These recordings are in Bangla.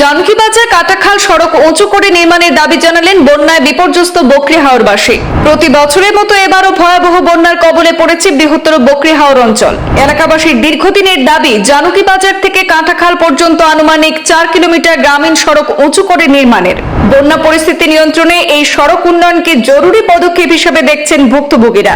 জানকীবাজার কাটাখাল সড়ক উঁচু করে নির্মাণের দাবি জানালেন বন্যায় বিপর্যস্ত বকরিহাওরবাসী প্রতি বছরের মতো এবারও ভয়াবহ বন্যার কবলে পড়েছে বৃহত্তর বকরিহাওর অঞ্চল। এলাকাবাসীর দীর্ঘদিনের দাবি জানকীবাজার থেকে কাঁটাখাল পর্যন্ত আনুমানিক চার কিলোমিটার গ্রামীণ সড়ক উঁচু করে নির্মাণের। বন্যা পরিস্থিতি নিয়ন্ত্রণে এই সড়ক উন্নয়নকে জরুরি পদক্ষেপ হিসেবে দেখছেন ভুক্তভোগীরা।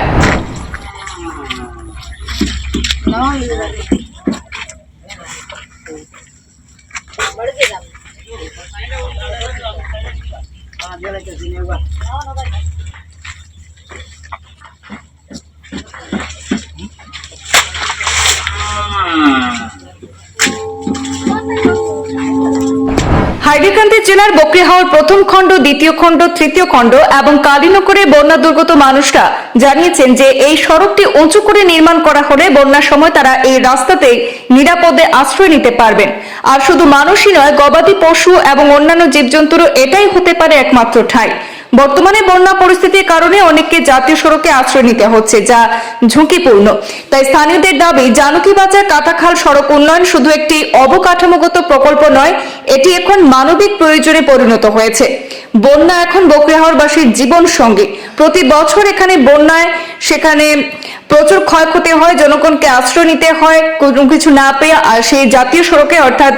Baca sini. হাইলাকান্দি জেলার বকরিহাওর প্রথম খণ্ড, দ্বিতীয় খণ্ড, তৃতীয় খণ্ড এবং কালীনগরে বন্যা দুর্গত মানুষরা জানিয়েছেন যে এই সড়কটি উঁচু করে নির্মাণ করা হলে বন্যার সময় তারা এই রাস্তাতে নিরাপদে আশ্রয় নিতে পারবেন। আর শুধু মানুষই নয়, গবাদি পশু এবং অন্যান্য জীবজন্তুরও এটাই হতে পারে একমাত্র ঠাঁই। বর্তমানে বন্যা পরিস্থিতির কারণে অনেককে জাতীয় সড়কে আশ্রয় নিতে হচ্ছে, যা ঝুঁকিপূর্ণ। তাই স্থানীয়দের দাবি, জানকী বাজার কাটাখাল সড়ক উন্নয়ন শুধু একটি অবকাঠামোগত প্রকল্প নয়, এটি এখন মানবিক প্রয়োজনে পরিণত হয়েছে। বন্যা এখন বকরিহাওরবাসীর জীবন সঙ্গী। প্রতি বছর এখানে বন্যায় সেখানে প্রচুর ক্ষয়ক্ষতি হয়, জনগণকে আশ্রয় নিতে হয়, কোনো কিছু না পেয়ে সেই জাতীয় সড়কে অর্থাৎ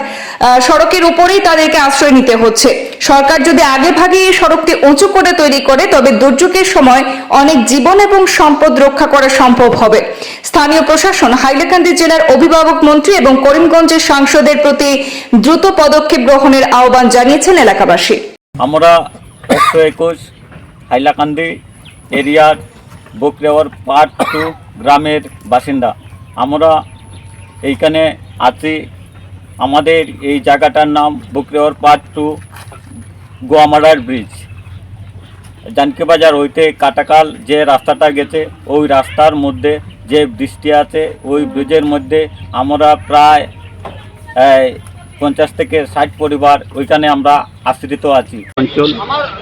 সড়কের উপরেই তাদেরকে আশ্রয় নিতে হচ্ছে। সরকার যদি আগে ভাগে এই সড়কটি উঁচু করে তৈরি করে, তবে দুর্যোগের সময় অনেক জীবন এবং সম্পদ রক্ষা করা সম্ভব হবে। স্থানীয় প্রশাসন, হাইলাকান্দি জেলার অভিভাবক মন্ত্রী এবং করিমগঞ্জের সাংসদের প্রতি দ্রুত পদক্ষেপ গ্রহণের আহ্বান জানিয়েছেন এলাকাবাসী। আমরা একশো একুশ হাইলাকান্দি এরিয়ার বকরেওয়ার পার্ট টু গ্রামের বাসিন্দা। আমরা এইখানে আছি আমাদের এই জায়গাটার নাম বকরেওয়ার পার্ট টু, গোয়ামারার ব্রিজ। জানকিবাজার হইতে কাটাকাল যে রাস্তাটা গেছে, ওই রাস্তার মধ্যে যে বৃষ্টি আছে, ওই ব্রিজের মধ্যে আমরা প্রায় পঞ্চাশ থেকে ষাট পরিবার ওইখানে আমরা আশ্রিত আছি। অঞ্চল,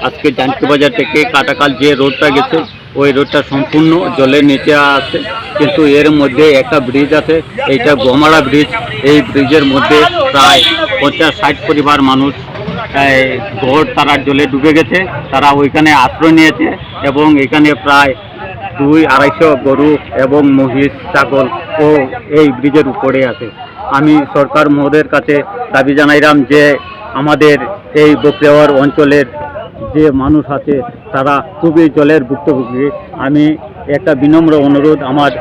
আজকে জানকি বাজার থেকে কাটাকাল যে রোডটা গেছে ওই রোডটা সম্পূর্ণ জলের নিচে আছে, কিন্তু এর মধ্যে একটা ব্রিজ আছে, এইটা গোমারা ব্রিজ এই ব্রিজের মধ্যে প্রায় পঞ্চাশ ষাট পরিবার মানুষ ঘর তারা জলে ডুবে গেছে, তারা ওইখানে আশ্রয় নিয়েছে এবং এখানে প্রায় দুই আড়াইশো গরু এবং মহিষ, ছাগল ও এই ব্রিজের উপরে আছে। আমি সরকার মহোদয়ের কাছে দাবি জানাইলাম যে আমাদের এই বকরেওয়ার অঞ্চলের যে মানুষ আছে তারা খুবই জলের ভুক্তভোগী। আমি একটা বিনম্র অনুরোধ আমার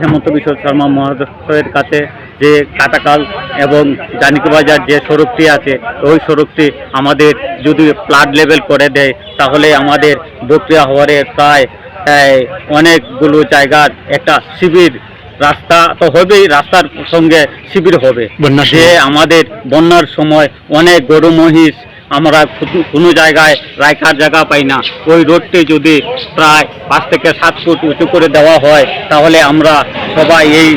হেমন্ত বিশ্ব শর্মা মহাশয়ের কাছে যে কাটাকাল এবং জানিকবাজার যে সড়কটি আছে ওই সড়কটি আমাদের যদি প্লাড লেভেল করে দেয় তাহলে আমাদের বকরিয়া হওয়ারের প্রায় অনেকগুলো জায়গার একটা শিবির রাস্তা তো হবেই রাস্তার সঙ্গে শিবির হবে। যে আমাদের বন্যার সময় অনেক গরু মহিষ আমরা কোনো- জায়গায় রাখার জায়গা পাই না। ওই রোডটি যদি প্রায় পাঁচ থেকে সাত ফুট উঁচু করে দেওয়া হয় তাহলে আমরা সবাই এই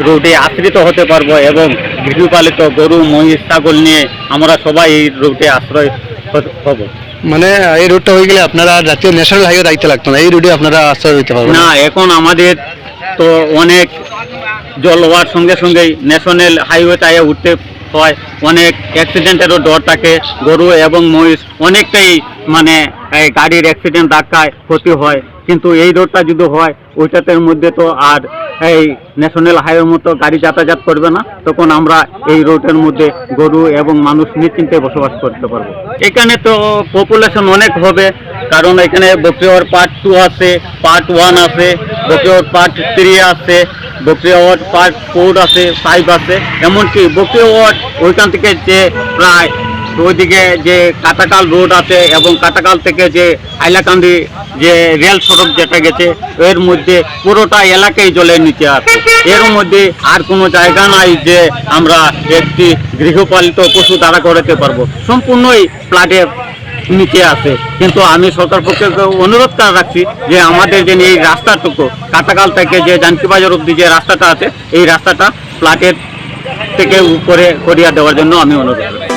রোডে আশ্রিত হতে পারব এবং গৃহপালিত গরু মহিষ ছাগল নিয়ে আমরা সবাই এই রোডে আশ্রয় হব। মানে এই রোডটা হয়ে গেলে আপনারা জাতীয় ন্যাশনাল হাইওয়ে দায়িত্ব লাগতো না? এই রোডে আপনারা আশ্রয় দিতে পারবেন না এখন আমাদের তো অনেক জল হওয়ার সঙ্গে সঙ্গেই ন্যাশনাল হাইওয়ে হাইওয়েটায় উঠতে হয়, অনেক অ্যাক্সিডেন্টেরও ডর থাকে, গরু এবং মহিষ অনেকটাই মানে গাড়ির অ্যাক্সিডেন্ট ধাক্কায় ক্ষতি হয়। কিন্তু এই রোডটা যদি হয়, ওইটাতের মধ্যে তো আর এই ন্যাশনাল হাইওয়ের মতো গাড়ি যাতায়াত করবে না। তখন আমরা এই রোডের মধ্যে গরু এবং মানুষ নিশ্চিন্তে বসবাস করতে পারব। এখানে তো পপুলেশন অনেক হবে, কারণ এখানে বকরিওয়ার পার্ট টু আছে পার্ট ওয়ান আছে বকরিওয়ার পার্ট থ্রি আছে। বকরিওয়ার পার্ক ফোর আছে ফাইভ আছে। এমনকি বকরিওয়ার ওইখান থেকে যে প্রায় ওইদিকে যে কাটাকাল রোড আছে এবং কাটাকাল থেকে যে হাইলাকান্দি যে রেল সড়ক যেটা গেছে, এর মধ্যে পুরোটা এলাকায় জলের নিচে আছে। এর মধ্যে আর কোনো জায়গা নাই যে আমরা একটি গৃহপালিত পশু দাঁড়া করাতে পারব। সম্পূর্ণই ফ্লাডে নিচে আছে? কিন্তু আমি সরকার পক্ষে অনুরোধ করা রাখছি যে আমাদের যে এই রাস্তাটুকু কাটাকাল থেকে যে জানকিবাজার অব্দি যে রাস্তাটা আছে, এই রাস্তাটা ফ্ল্যাটের থেকে উপরে করিয়া দেওয়ার জন্য আমি অনুরোধ